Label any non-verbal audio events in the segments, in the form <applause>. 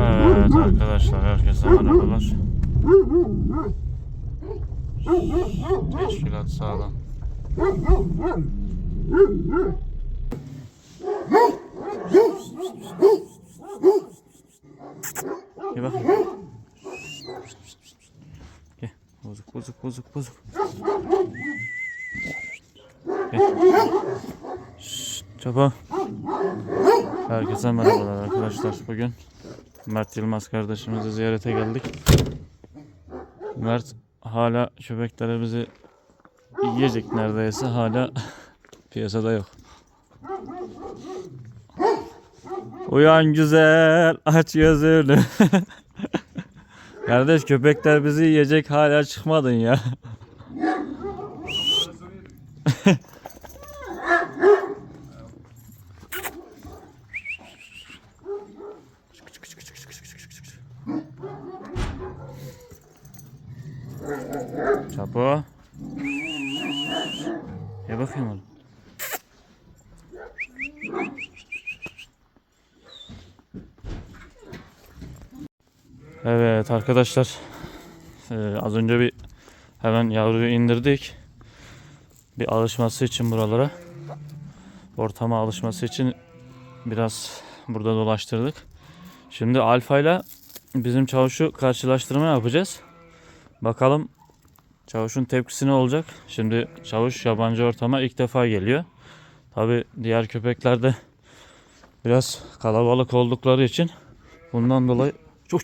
Evet arkadaşlar herkese merhabalar. Teşkilat sağlam. Gel bakayım. Gel. Bozuk bozuk bozuk bozuk. Gel. Şşt, Çaba. Herkese merhabalar arkadaşlar. Bugün Mert Yılmaz kardeşimizi ziyarete geldik. Mert hala köpeklerimizi yiyecek neredeyse hala <laughs> piyasada yok. Uyan güzel aç gözünü. <laughs> Kardeş köpekler bizi yiyecek hala çıkmadın ya. <laughs> Çapo. Gel bakayım oğlum. Evet arkadaşlar. Ee, az önce bir hemen yavruyu indirdik. Bir alışması için buralara. Ortama alışması için biraz burada dolaştırdık. Şimdi Alfa ile bizim çavuşu karşılaştırma yapacağız. Bakalım çavuşun tepkisi ne olacak? Şimdi çavuş yabancı ortama ilk defa geliyor. Tabi diğer köpekler de biraz kalabalık oldukları için bundan dolayı çok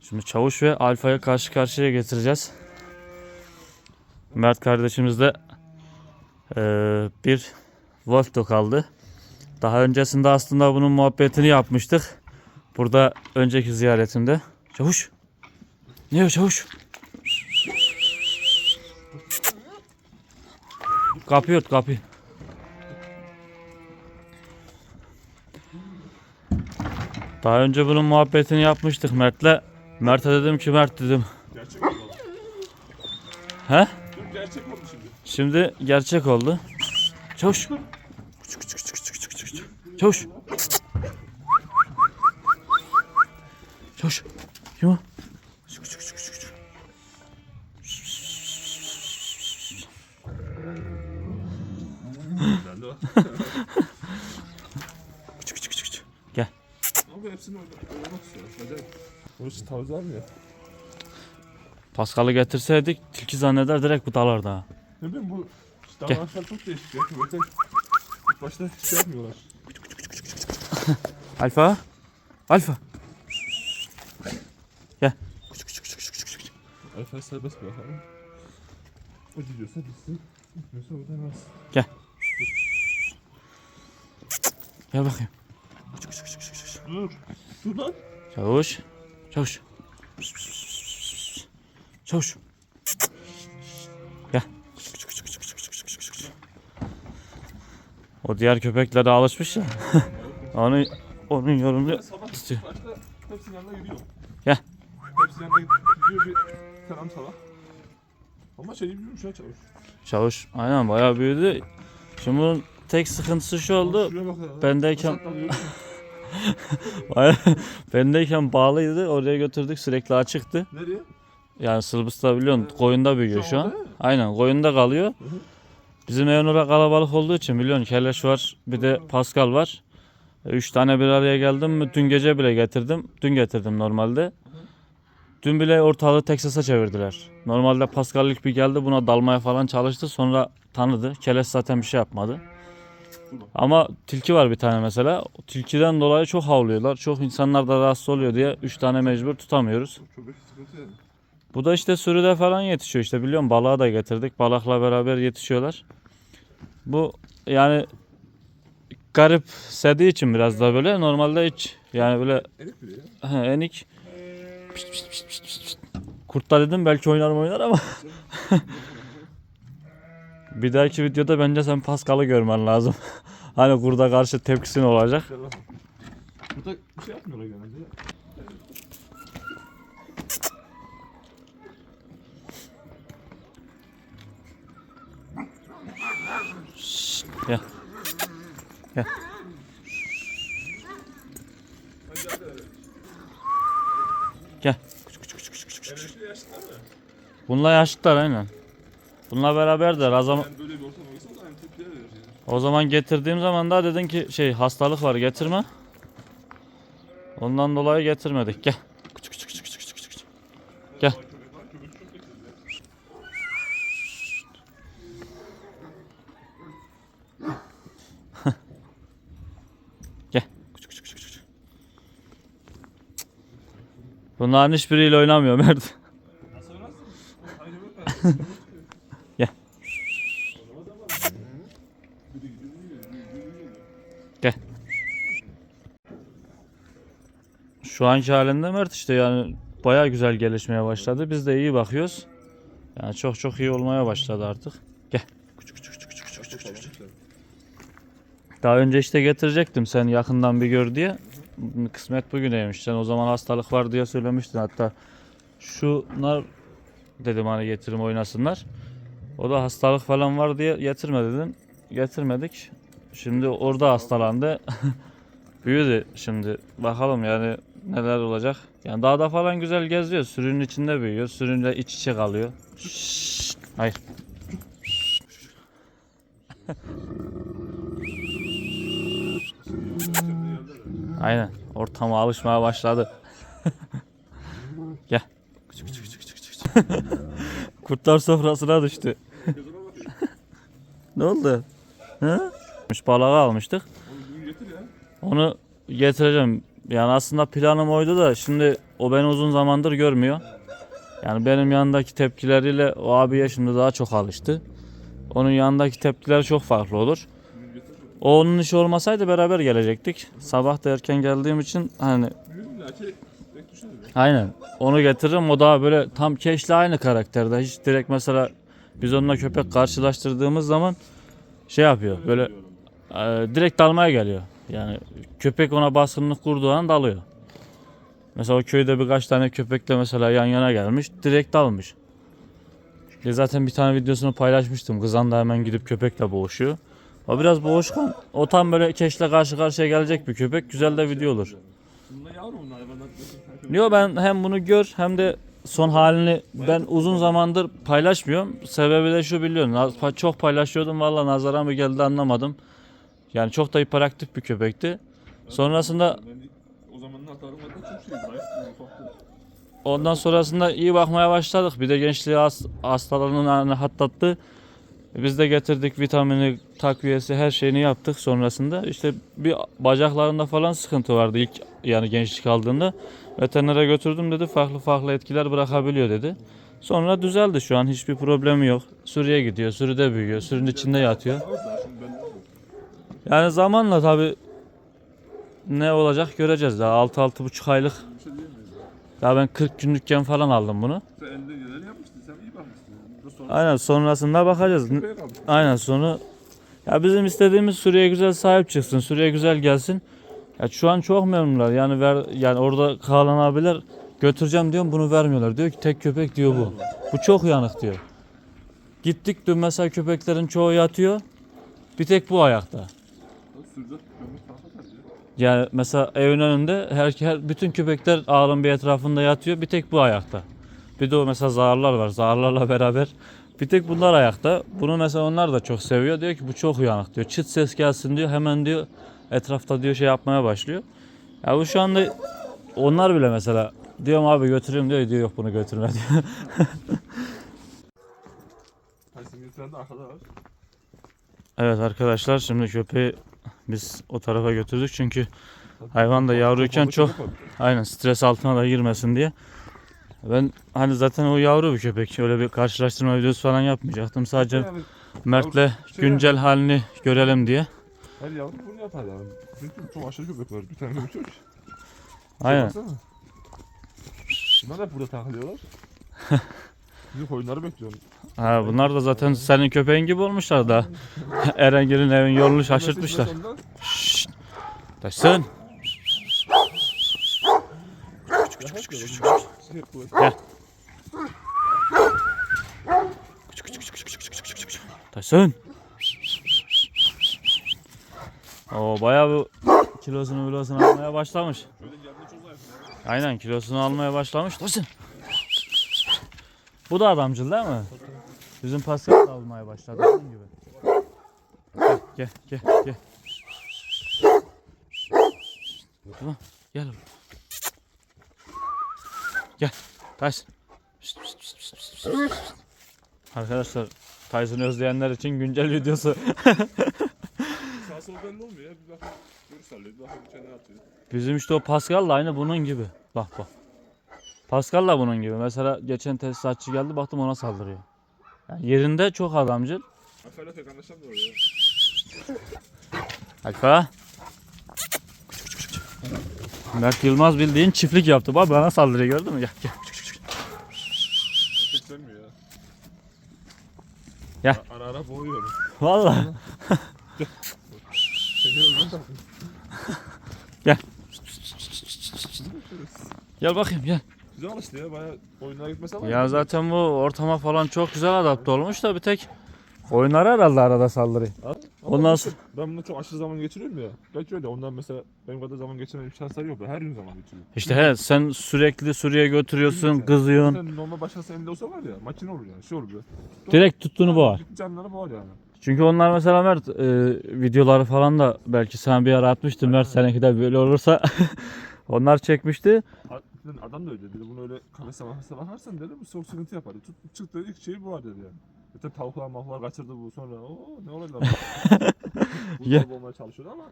Şimdi çavuş ve alfaya karşı karşıya getireceğiz. Mert kardeşimiz de eee, bir Wolfdo kaldı. Daha öncesinde aslında bunun muhabbetini yapmıştık. Burada önceki ziyaretimde. Çavuş. Ne o çavuş? Kapıyı ört kapıyı. Daha önce bunun muhabbetini yapmıştık Mert'le. Mert'e dedim ki Mert dedim. Gerçek oldu. He? Dur gerçek oldu şimdi. Şimdi gerçek oldu. Çavuş. Çavuş. Çavuş. Kim o? Burası tavız var mı ya? Paskal'ı getirseydik tilki zanneder direkt bu dalardı ha. Ne bileyim bu davranışlar çok değişik ya. Köpekler ilk başta şey yapmıyorlar. Alfa. Alfa. Gel. Alfa serbest bırakalım. O gidiyorsa gitsin. Gitmiyorsa oradan alsın. Gel bakayım. Dur. Dur lan. Çavuş. Çavuş. Çavuş. Gel. O diğer köpeklere alışmış ya. <laughs> Onu onun Sabah tutuyor. hepsinin yanına yürüyor. Gel. Hepsinin yanına gidiyor bir selam sabah. Ama şey büyümüş ha çavuş. Çavuş aynen bayağı büyüdü. Şimdi bunun tek sıkıntısı şu oldu. Ya. Bendeyken bendeyken bağlıydı. Oraya götürdük sürekli açıktı. Nereye? Yani Sırbıs'ta biliyorsun koyunda büyüyor şu an. Aynen koyunda kalıyor. Bizim evin orada kalabalık olduğu için biliyorsun Keleş var bir de Pascal var. E, Üç tane bir araya geldim mi dün gece bile getirdim. Dün getirdim normalde. Dün bile ortalığı Texas'a çevirdiler. Normalde Pascal ilk bir geldi buna dalmaya falan çalıştı. Sonra tanıdı. Keleş zaten bir şey yapmadı. Ama tilki var bir tane mesela. Tilkiden dolayı çok havlıyorlar. Çok insanlar da rahatsız oluyor diye 3 tane mecbur tutamıyoruz. Bu da işte sürüde falan yetişiyor işte biliyorum balığa da getirdik. Balıkla beraber yetişiyorlar. Bu yani garip sevdiği için biraz da böyle normalde hiç yani böyle he, enik Pişt, pişt, pişt, pişt, pişt, pişt. Kurtla dedim belki oynar mı oynar ama <laughs> bir dahaki videoda bence sen Pascal'ı görmen lazım. <laughs> hani kurda karşı tepkisi ne olacak? Burada bir şey yapmıyorlar genelde ya. Gel. Gel. Gel. Küçük küçük küçük küçük. küçük. Bunlar yaşlılar aynen. Yani böyle bir ortam da aynı tepkiler verir yani. o zaman getirdiğim zaman da dedin ki şey hastalık var getirme. Ondan dolayı getirmedik. Gel. Küçük küçük küçük küçük küçük. küçük. Gel. <laughs> Gel. Küçük küçük küçük küçük. Bunların hiçbiriyle oynamıyor Mert. Nasıl öğrensin? <laughs> Şu anki halinde Mert işte yani baya güzel gelişmeye başladı. Biz de iyi bakıyoruz. Yani çok çok iyi olmaya başladı artık. Gel. Küçük küçük küçük küçük küçük küçük. küçük. Daha önce işte getirecektim sen yakından bir gör diye. Kısmet bugüneymiş. Sen o zaman hastalık var diye söylemiştin. Hatta şunlar dedim hani getirim oynasınlar. O da hastalık falan var diye getirme dedin. Getirmedik. Şimdi orada hastalandı. <laughs> Büyüdü şimdi. Bakalım yani neler olacak. Yani dağda falan güzel geziyor. Sürünün içinde büyüyor. Sürünle iç içe kalıyor. Şşşt. Hayır. <laughs> Aynen. Ortama alışmaya başladı. <laughs> Gel. Küçük küçük küçük küçük küçük. Kurtlar sofrasına düştü. <laughs> ne oldu? Hı? Balığı almıştık. Onu getireceğim. Yani aslında planım oydu da şimdi o beni uzun zamandır görmüyor. Yani benim yanındaki tepkileriyle o abiye şimdi daha çok alıştı. Onun yanındaki tepkiler çok farklı olur. O onun işi olmasaydı beraber gelecektik. Sabah da erken geldiğim için hani aynen onu getiririm. O daha böyle tam keşle aynı karakterde. Hiç direkt mesela biz onunla köpek karşılaştırdığımız zaman şey yapıyor. Böyle e, direkt dalmaya geliyor. Yani köpek ona baskınlık kurduğu an dalıyor. Mesela o köyde birkaç tane köpekle mesela yan yana gelmiş. Direkt dalmış. E zaten bir tane videosunu paylaşmıştım. Kızan da hemen gidip köpekle boğuşuyor. O biraz boğuşkan. O tam böyle keşle karşı karşıya gelecek bir köpek. Güzel de video olur. Bunlar. Ben hem bunu gör hem de son halini ben uzun zamandır paylaşmıyorum. Sebebi de şu biliyorsun. Çok paylaşıyordum valla nazara mı geldi anlamadım. Yani çok da hiperaktif bir köpekti. Sonrasında o zamanın. Zayıftı, ufaktı. ondan sonrasında iyi bakmaya başladık. Bir de gençliği has- hastalarının hani hatlattı. Biz de getirdik vitamini, takviyesi her şeyini yaptık sonrasında. İşte bir bacaklarında falan sıkıntı vardı ilk yani gençlik aldığında. Veterinere götürdüm dedi farklı farklı etkiler bırakabiliyor dedi. Sonra düzeldi şu an hiçbir problemi yok. Sürüye gidiyor, sürüde büyüyor, sürünün içinde yatıyor. Evet daha şimdi ben Yani zamanla tabi ne olacak göreceğiz. Daha 6-6,5 aylık. şey. Daha ben 40 günlükken falan aldım bunu. Sen elinde geleni yapmıştın. Sen iyi sonra Aynen sonrasında bakacağız. Aynen sonu ya bizim istediğimiz sürüye güzel sahip çıksın. Sürüye güzel gelsin. Ya şu an çok memnunlar. Yani ver yani orada kalan abiler götüreceğim diyorum bunu vermiyorlar. Diyor ki tek köpek diyor bu. Bu çok uyanık diyor. Gittik dün mesela köpeklerin çoğu yatıyor. Bir tek bu ayakta. Tercih. Yani mesela evin önünde her, her bütün köpekler ağırın bir etrafında yatıyor. Bir tek bu ayakta. Bir de o mesela zağırlar var. Zağırlarla <laughs> beraber bir tek bunlar ayakta. Bunu mesela onlar da çok seviyor. Diyor ki bu çok uyanık diyor. Çıt ses gelsin diyor. Hemen diyor etrafta diyor şey yapmaya başlıyor. Ya bu şu anda onlar bile mesela diyorum abi götüreyim diyor. Diyor yok bunu götürme diyor. Senin getiren de arkada var. evet arkadaşlar şimdi köpeği biz o tarafa götürdük çünkü hayvan da yavruyken çok Aynen stres altına da girmesin diye. Ben hani zaten o yavru bir köpek. Öyle bir karşılaştırma videosu falan yapmayacaktım. Sadece Yani Mert'le şey güncel halini görelim diye. her yavru bunu yapar yani. Çünkü çok aşırı köpek var. Bir tane yok. Aynen. Baksana. Bunlar hep burada takılıyorlar. <laughs> Bizim koyunları bekliyorum. Ha, bunlar da zaten senin köpeğin gibi olmuşlar da. <laughs> Erengil'in evin yolunu şaşırtmışlar. Şşşt. Taşsın. Gel. Taşsın. Oo bayağı bu kilosunu kilosunu almaya başlamış. Aynen kilosunu almaya başlamış. Dursun. Bu da adamcıl değil mi? Bizim Pascal da almaya başladı onun gibi. Gel gel gel. gel. Tamam gel. oğlum. Gel. Tyson. Pişt, pişt, pişt, pişt, pişt, pişt. Arkadaşlar Tyson'ı özleyenler için güncel videosu. <laughs> Sağ sol belli olmuyor ya. Bir bakın görüş sallıyor. Bir bakın içine atıyor. Bizim işte o Pascal da aynı bunun gibi. Bak bak. Pascal da bunun gibi. Mesela geçen tesisatçı geldi baktım ona saldırıyor. Yani yerinde çok adamcıl. Afayla pek anlaşamıyor ya. Alfa. Mert Yılmaz bildiğin çiftlik yaptı. Bak bana saldırıyor gördün mü? Gel gel. Pek sevmiyor ya. Gel. Ara ara boğuyorum. Valla. Tabii. Gel bakayım gel. Güzel alıştı ya. Baya oyunlara gitmesi ama. Ya zaten bu ortama falan çok güzel adapte olmuş da bir tek oyunlara herhalde arada saldırıyor. Ama Ondan işte Ben bununla çok aşırı zaman geçiriyorum ya. Belki öyle. Ondan mesela benim kadar zaman geçirmenin şansları yok. Ben her gün zaman geçiriyorum. İşte he sen sürekli Suriye götürüyorsun, kızıyorsun. Sen normal başkası elinde olsa var ya makine olur yani. Şey olur be. Direkt tuttuğunu boğar. Canları boğar yani. Çünkü onlar mesela Mert e, videoları falan da belki sen bir ara atmıştın Mert seninki de böyle olursa <laughs> onlar çekmişti. A- dedi, Adam da öyle dedi. Bunu öyle kafese mafese bakarsan dedi bu çok sıkıntı yapar. Tut, çıktı ilk şeyi bu var dedi yani. Zaten tavuklar mahlar kaçırdı bu sonra. Oo ne olacak? <laughs> bu Ya. ya. olmaya çalışıyordu ama.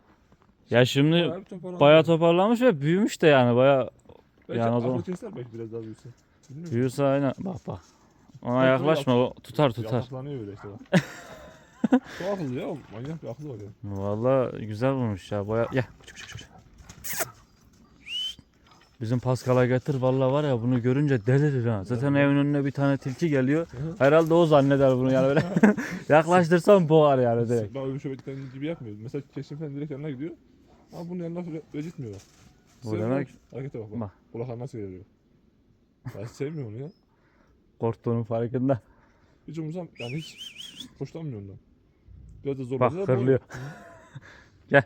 Ya şimdi bayağı bir toparlandı. bayağı toparlamış ve büyümüş de yani bayağı Belki yani o zaman- belki biraz daha büyüse. Büyürse aynen bak bak. Ona yaklaşma o tutar tutar. Yalaklanıyor öyle işte bak. <laughs> çok akıllı ya. Manyak bir aklı var ya. Vallahi güzel bulmuş ya bayağı. Ya küçük küçük küçük. Bizim Paskal'a getir vallahi var ya bunu görünce delirir ha. Zaten evin önüne bir tane tilki geliyor. Herhalde o zanneder bunu yani böyle. <laughs> <laughs> Yaklaştırsam boğar yani direkt. Ben öyle şöbetten gibi yapmıyorum. Mesela keşif falan direkt yanına gidiyor. Ama bunun yanına öyle, gitmiyorlar. Bu Sevmiyor. demek- Harekete bak bak. Bak. Kulaklar nasıl geliyor. Ben sevmiyorum onu ya. Korktuğunun farkında. Hiç umursam yani hiç hoşlanmıyorum ondan. Biraz da zor Bak, kırılıyor. bu- Gel.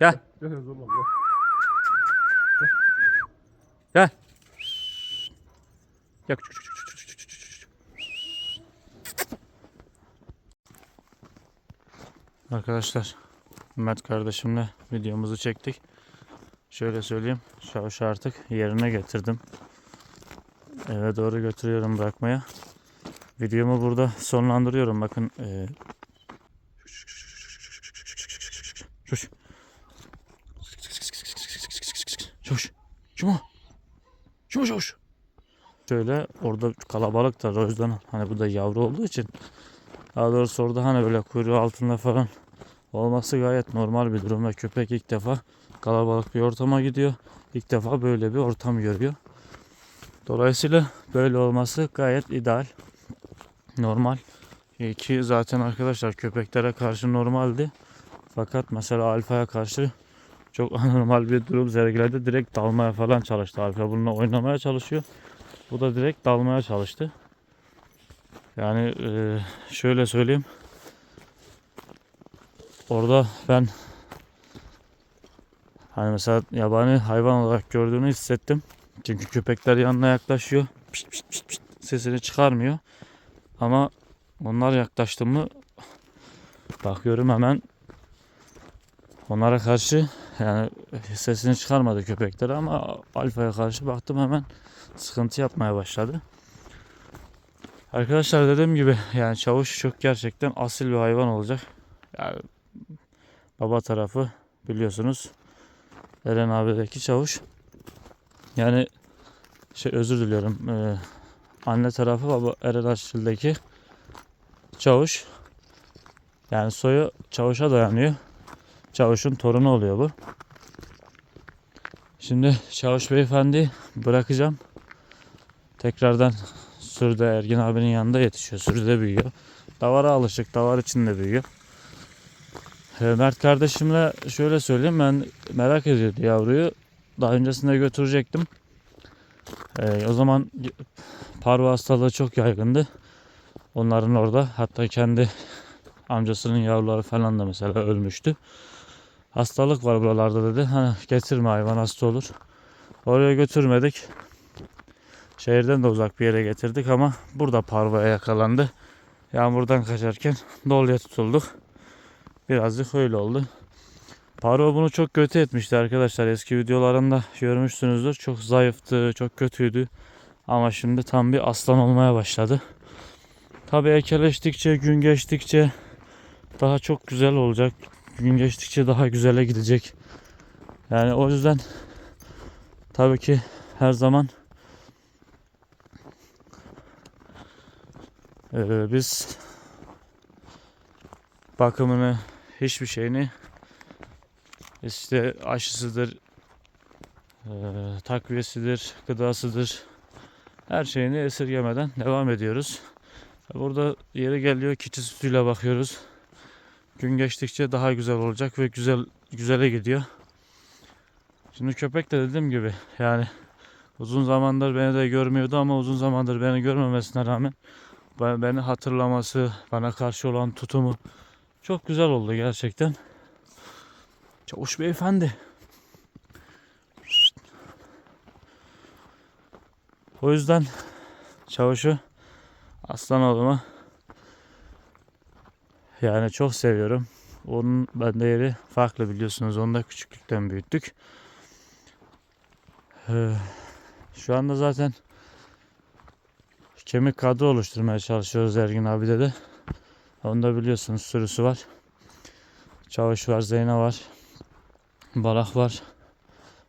Gel. Gel zorla gel. Gel. Gel küçük küçük küçük küçük küçük küçük. Arkadaşlar Mert kardeşimle videomuzu çektik. Şöyle söyleyeyim. Şavşu artık yerine getirdim. Eve doğru götürüyorum bırakmaya. Videomu burada sonlandırıyorum. Bakın eee Şuş. Şuma. Şuş şuş. Şöyle orada kalabalık da yüzden hani bu da yavru olduğu için daha doğrusu orada hani böyle kuyruğu altında falan olması gayet normal bir durum ve köpek ilk defa kalabalık bir ortama gidiyor. İlk defa böyle bir ortam görüyor. Dolayısıyla böyle olması gayet ideal. Normal. E, Ki zaten arkadaşlar köpeklere karşı normaldi. Fakat mesela Alfa'ya karşı çok <laughs> anormal bir durum sergiledi. Direkt dalmaya falan çalıştı. Alfa bununla oynamaya çalışıyor. Bu da direkt dalmaya çalıştı. Yani e, şöyle söyleyeyim. Orada ben hani mesela yabani hayvan olarak gördüğünü hissettim. Çünkü köpekler yanına yaklaşıyor. Pişt pişt pişt pişt sesini çıkarmıyor. Ama onlar yaklaştı mı bakıyorum hemen onlara karşı yani sesini çıkarmadı köpekler ama alfaya karşı baktım hemen sıkıntı yapmaya başladı. Arkadaşlar dediğim gibi yani çavuş çok gerçekten asil bir hayvan olacak. Yani baba tarafı biliyorsunuz Eren abideki çavuş. Yani şey özür diliyorum. Ee, anne tarafı baba Eren Aşçıl'daki çavuş. Yani soyu çavuşa dayanıyor. Çavuşun torunu oluyor bu. Şimdi Çavuş Beyefendi bırakacağım. Tekrardan Sürde Ergin abinin yanında yetişiyor. Sürde büyüyor. Davara alışık. Davar içinde büyüyor. Ee, Mert kardeşimle şöyle söyleyeyim. Ben merak ediyordu yavruyu. Daha öncesinde götürecektim. Ee, o zaman parvo hastalığı çok yaygındı. Onların orada hatta kendi amcasının yavruları falan da mesela ölmüştü. Hastalık var buralarda dedi. Hani getirme hayvan hasta olur. Oraya götürmedik. Şehirden de uzak bir yere getirdik ama burada parvaya yakalandı. Yağmurdan kaçarken doluya tutulduk. Birazcık öyle oldu. Parvo bunu çok kötü etmişti arkadaşlar. Eski videolarında görmüşsünüzdür. Çok zayıftı, çok kötüydü. Ama şimdi tam bir aslan olmaya başladı. Tabii ekeleştikçe, gün geçtikçe daha çok güzel olacak. Gün geçtikçe daha güzele gidecek. Yani o yüzden tabii ki her zaman eee, biz bakımını hiçbir şeyini işte aşısıdır, eee, takviyesidir, gıdasıdır her şeyini esirgemeden devam ediyoruz. Burada yeri geliyor keçi sütüyle bakıyoruz. Gün geçtikçe daha güzel olacak ve güzel güzele gidiyor. Şimdi köpek de dediğim gibi yani uzun zamandır beni de görmüyordu ama uzun zamandır beni görmemesine rağmen beni hatırlaması, bana karşı olan tutumu çok güzel oldu gerçekten. Çavuş beyefendi. O yüzden çavuşu aslan oğluma yani çok seviyorum. Onun bende yeri farklı biliyorsunuz. Onu da küçüklükten büyüttük. Ee, şu anda zaten kemik kadro oluşturmaya çalışıyoruz Ergin abide de. Onu da biliyorsunuz sürüsü var. Çavuş var, Zeyna var. Barak var.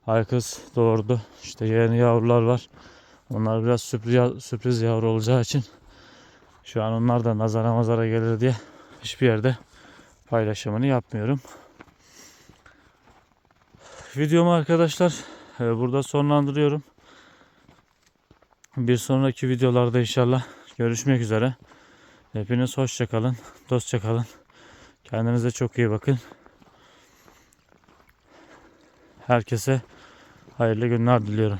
Aykız doğurdu. İşte yeni yavrular var. Onlar biraz sürpriz, sürpriz yavru olacağı için şu an onlar da nazara mazara gelir diye hiçbir yerde paylaşımını yapmıyorum. Videomu arkadaşlar e, burada sonlandırıyorum. Bir sonraki videolarda inşallah görüşmek üzere. Hepiniz hoşça kalın, dostça kalın. Kendinize çok iyi bakın. Herkese hayırlı günler diliyorum.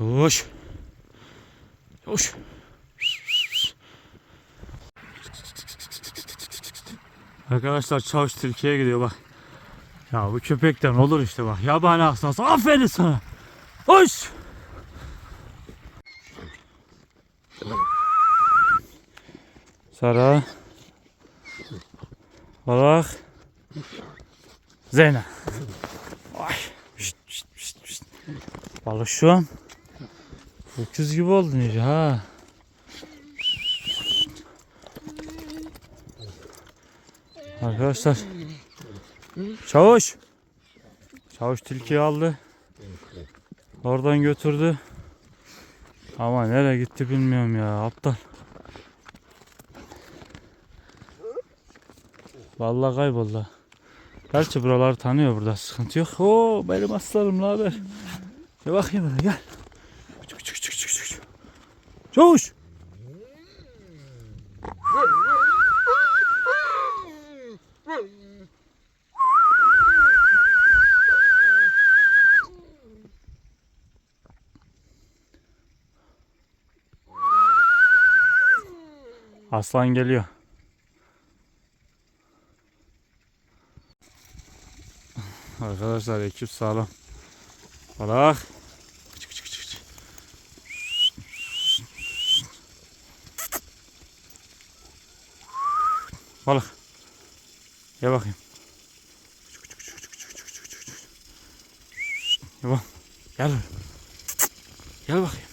Çavuş. Çavuş. Arkadaşlar çavuş Türkiye'ye gidiyor bak. Ya bu köpekten olur işte bak. Yabani hastası. Aferin sana. Hoş. Sara. Balak. Zeyna. Ay. Şşt, şşt, şşt. Balık şu an. Öküz gibi oldun iyice ha. Arkadaşlar. Çavuş. Çavuş tilkiyi aldı. Oradan götürdü. Ama nereye gitti bilmiyorum ya aptal. Vallahi kayboldu. Gerçi buraları tanıyor burada sıkıntı yok. Oo benim aslanım haber? Gel bakayım gel. Çık çık çık çık çık. Çavuş. Aslan geliyor. Arkadaşlar ekip sağlam. Balak. Balık. Gel bakayım. Gel bak. Gel bakayım.